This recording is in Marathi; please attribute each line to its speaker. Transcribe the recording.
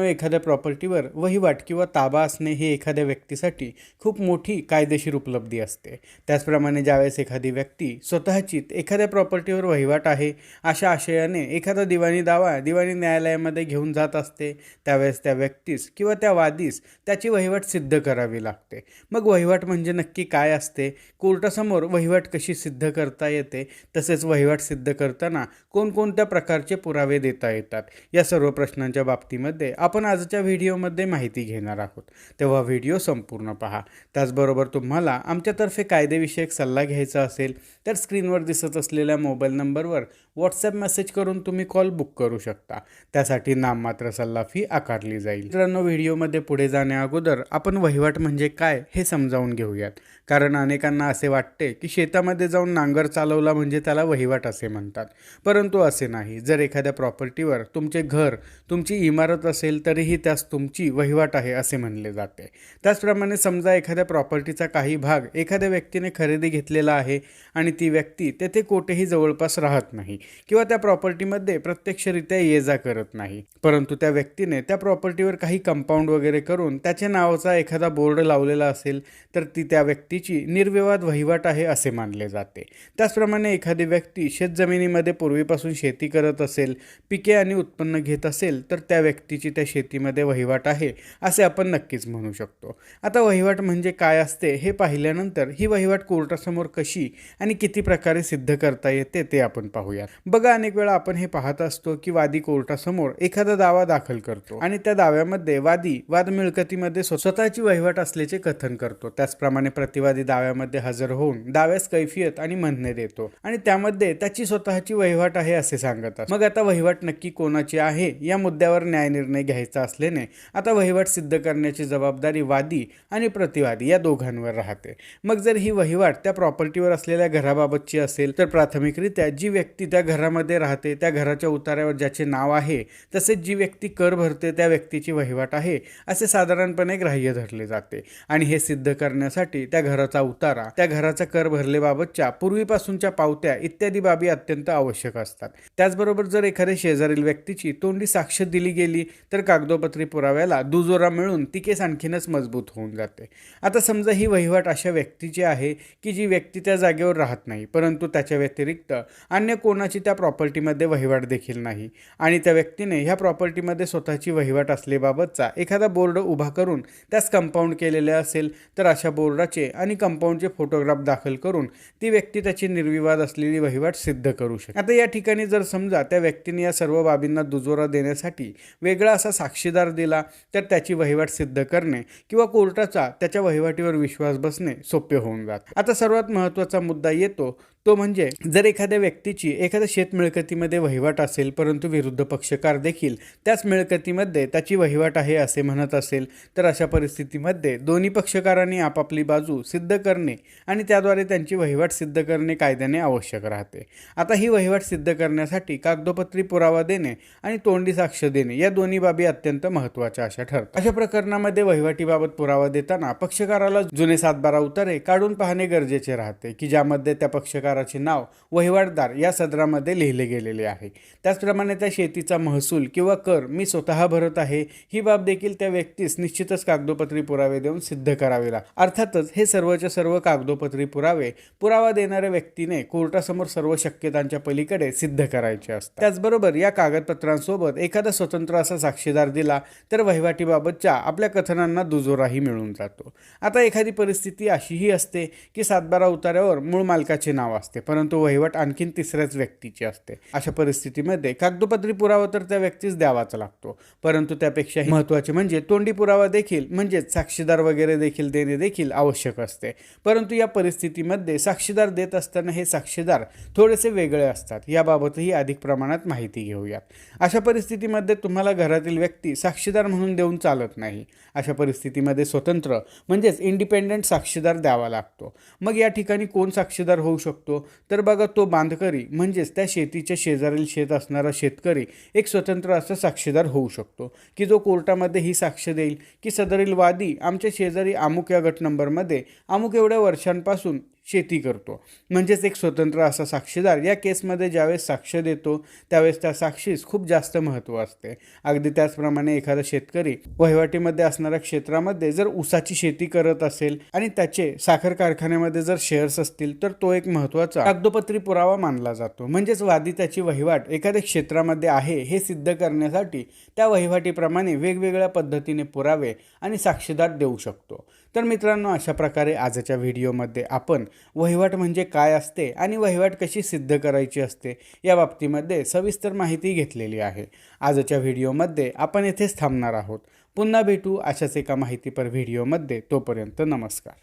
Speaker 1: एखाद्या प्रॉपर्टीवर वहिवाट किंवा ताबा असणे हे एखाद्या व्यक्तीसाठी खूप मोठी कायदेशीर उपलब्धी असते. त्याचप्रमाणे ज्यावेळेस एखादी व्यक्ती स्वतःची एखाद्या प्रॉपर्टीवर वहिवाट आहे अशा आशयाने एखादा दिवाणी दावा दिवाणी न्यायालयामध्ये घेऊन जात असते त्यावेळेस त्या व्यक्तीस किंवा त्या वादीस त्याची वहिवाट सिद्ध करावी लागते. मग वहिवाट म्हणजे नक्की काय असते? कोर्टासमोर वहिवाट कशी सिद्ध करता येते? तसेच वहिवाट सिद्ध करताना कोणकोणत्या प्रकारचे पुरावे देता येतात? या सर्व प्रश्नांच्या बाबतीमध्ये आपण आजच्या व्हिडिओमध्ये माहिती घेणार आहोत. तेव्हा व्हिडिओ संपूर्ण पहा. त्याचबरोबर तुम्हाला आमच्यातर्फे कायदेविषयक सल्ला घ्यायचा असेल तर स्क्रीनवर दिसत असलेल्या मोबाईल नंबरवर व्हॉट्सॲप मेसेज करून तुम्ही कॉल बुक करू शकता. त्यासाठी नाममात्र सल्ला फी आकारली जाईल. मित्रांनो व्हिडिओमध्ये पुढे जाण्या अगोदर आपण वहिवाट म्हणजे काय हे समजावून घेऊयात. कारण अनेकांना असे वाटते की शेतामध्ये जाऊन नांगर चालवला म्हणजे त्याला वहिवाट असे म्हणतात. परंतु असे नाही. जर एखाद्या प्रॉपर्टीवर तुमचे घर तुमची इमारत असेल तरीही त्यास तुमची वहिवाट आहे असे म्हणले जाते. त्याचप्रमाणे समजा एखाद्या प्रॉपर्टीचा काही भाग एखाद्या व्यक्तीने खरेदी घेतलेला आहे आणि ती व्यक्ती तेथे कोठेही जवळपास राहत नाही. किंवा त्या प्रॉपर्टीमध्ये प्रत्यक्षरित्या ये जा करत नाही. परंतु त्या व्यक्तीने त्या प्रॉपर्टीवर काही कंपाऊंड वगैरे करून त्याच्या नावाचा एखादा बोर्ड लावलेला असेल तर ती त्या व्यक्तीची निर्विवाद वहिवाट आहे असे मानले जाते. त्याचप्रमाणे एखादी व्यक्ती शेतजमिनीमध्ये पूर्वीपासून शेती करत असेल पिके आणि उत्पन्न घेत असेल तर त्या व्यक्तीची त्या शेतीमध्ये वहिवाट आहे असे आपण नक्कीच म्हणू शकतो. आता वहिवाट म्हणजे काय असते हे पाहिल्यानंतर ही वहिवाट कोर्टासमोर कशी आणि किती प्रकारे सिद्ध करता येते ते आपण पाहूया बघा अनेक वेळा आपण हे पाहत असतो की वादी कोर्टासमोर एखादा दावा दाखल करतो आणि त्या दाव्यामध्ये वादी वाद मिळकतीमध्ये स्वतःची वहिवाट असल्याचे कथन करतो. त्याचप्रमाणे प्रतिवादी दाव्यामध्ये हजर होऊन दाव्यास कैफियत आणि म्हणणे देतो आणि त्यामध्ये त्याची स्वतःची वहिवाट आहे असे सांगत मग आता वहिवाट नक्की कोणाची आहे? या मुद्द्यावर न्यायनिर्णय घ्यायचा असल्याने आता वहिवाट सिद्ध करण्याची जबाबदारी वादी आणि प्रतिवादी या दोघांवर राहते. मग जर ही वहिवाट त्या प्रॉपर्टीवर असलेल्या घराबाबतची असेल तर प्राथमिकरित्या जी व्यक्ती त्या घरामध्ये राहते त्या घराच्या उतार्यावर ज्याचे नाव आहे तसेच जी व्यक्ती कर भरते त्या व्यक्तीची वहिवाट आहे असे साधारणपणे ग्राह्य धरले जाते. आणि हे सिद्ध करण्यासाठी त्या घराचा उतारा त्या घराचा कर भरलेबाबतच्या पूर्वीपासूनच्या पावत्या इत्यादी बाबी अत्यंत आवश्यक असतात. त्याचबरोबर जर एखाद्या शेजारील व्यक्तीची तोंडी साक्ष दिली गेली तर कागदोपत्री पुराव्याला दुजोरा मिळून ती केस आणखीनच मजबूत होऊन जाते. आता समजा ही वहिवाट अशा व्यक्तीची आहे की जी व्यक्ती त्या जागेवर राहत नाही परंतु त्याच्या व्यतिरिक्त अन्य कोणाची त्या प्रॉपर्टीमध्ये वहिवाट देखील नाही. आणि त्या व्यक्तीने ह्या प्रॉपर्टीमध्ये स्वतःची वहिवाट असलेबाबतचा एखादा बोर्ड उभा करून त्यास कंपाऊंड केलेले असेल तर अशा बोर्डाचे आणि कंपाऊंडचे फोटोग्राफ दाखल करून ती व्यक्ती त्याची निर्विवाद असलेली वहिवाट सिद्ध करू शकते आता या ठिकाणी जर समजा त्या व्यक्तीने या सर्व बाबींना दुजोरा देण्यासाठी वेगळा असा साक्षीदार दिला तर त्याची वहिवाट सिद्ध करणे किंवा कोर्टाचा त्याच्या वहिवाटीवर विश्वास बसणे सोपे होऊन जात. आता सर्वात महत्त्वाचा मुद्दा येतो तो म्हणजे जर एखाद्या व्यक्तीची एखाद्या शेत मिळकतीमध्ये वहिवाट असेल परंतु विरुद्ध पक्षकार देखील त्याच मिळकतीमध्ये त्याची वहिवाट आहे असे म्हणत असेल तर अशा परिस्थितीमध्ये दोन्ही पक्षकारांनी आपापली बाजू सिद्ध करणे आणि त्याद्वारे त्यांची वहिवाट सिद्ध करणे कायद्याने आवश्यक राहते. आता ही वहिवाट सिद्ध करण्यासाठी कागदोपत्री पुरावा देणे आणि तोंडी साक्ष देणे या दोन्ही बाबी अत्यंत महत्त्वाच्या अशा ठरतात. अशा प्रकरणामध्ये वहिवाटीबाबत पुरावा देताना पक्षकाराला जुने सातबारा उतारे काढून पाहणे गरजेचे राहते की ज्यामध्ये त्या पक्षकार पक्षकाराचे नाव वहिवाटदार या सदरामध्ये लिहिले गेलेले आहे. त्याचप्रमाणे त्या शेतीचा महसूल किंवा कर मी स्वतः भरत आहे ही बाब देखील त्या व्यक्तीस निश्चितच कागदोपत्री पुरावे देऊन सिद्ध करावे लागतात अर्थातच हे सर्वच्या सर्व कागदोपत्री पुरावे पुरावा देणाऱ्या व्यक्तीने कोर्टासमोर सर्व शक्यतांच्या पलीकडे सिद्ध करायचे असतात. त्याचबरोबर या कागदपत्रांसोबत एखादा स्वतंत्र असा साक्षीदार दिला तर वहिवाटीबाबतच्या आपल्या कथनांना दुजोराही मिळून जातो. आता एखादी परिस्थिती अशीही असते की सातबारा उतार्यावर मूळ मालकाचे नाव असते परंतु वहिवट आणखीन तिसऱ्याच व्यक्तीची असते. अशा परिस्थितीमध्ये कागदोपत्री पुरावा तर त्या व्यक्तीस द्यावाच लागतो परंतु त्यापेक्षा महत्त्वाचे म्हणजे तोंडी पुरावा देखील म्हणजेच साक्षीदार वगैरे देखील देणे देखील आवश्यक असते. परंतु या परिस्थितीमध्ये साक्षीदार देत असताना हे साक्षीदार थोडेसे वेगळे असतात याबाबतही अधिक प्रमाणात माहिती घेऊयात. अशा परिस्थितीमध्ये तुम्हाला घरातील व्यक्ती साक्षीदार म्हणून देऊन चालत नाही. अशा परिस्थितीमध्ये स्वतंत्र म्हणजेच इंडिपेंडंट साक्षीदार द्यावा लागतो. मग या ठिकाणी कोण साक्षीदार होऊ शकतो? शकतो. तर बघा तो बांधकरी म्हणजेच त्या शेतीच्या शेजारील शेत असणारा शेतकरी एक स्वतंत्र असा साक्षीदार होऊ शकतो. की जो कोर्टामध्ये ही साक्ष देईल की सदरील वादी आमच्या शेजारी अमुक या गट नंबरमध्ये अमुक एवढ्या वर्षांपासून शेती करतो. म्हणजेच एक स्वतंत्र असा साक्षीदार. या केसमध्ये ज्यावेळेस साक्ष देतो त्यावेळेस त्या साक्षीस खूप जास्त महत्त्व असते. अगदी त्याचप्रमाणे एखादा शेतकरी वहिवाटीमध्ये असणाऱ्या क्षेत्रामध्ये जर ऊसाची शेती करत असेल आणि त्याचे साखर कारखान्यामध्ये जर शेअर्स असतील तर तो एक महत्त्वाचा कागदोपत्री पुरावा मानला जातो. म्हणजेच वादी त्याची वहिवाट एखाद्या क्षेत्रामध्ये आहे हे सिद्ध करण्यासाठी त्या वहिवाटीप्रमाणे वेगवेगळ्या पद्धतीने पुरावे आणि साक्षीदार देऊ शकतो. तर मित्रांनो अशा प्रकारे आजच्या व्हिडिओमध्ये आपण वहिवाट म्हणजे काय असते आणि वहिवाट कशी सिद्ध करायची असते या बाबतीमध्ये सविस्तर माहिती घेतलेली आहे. आजच्या व्हिडिओमध्ये आपण येथेच थांबणार आहोत. पुन्हा भेटू अशाच एका माहितीपर व्हिडिओमध्ये. तोपर्यंत नमस्कार.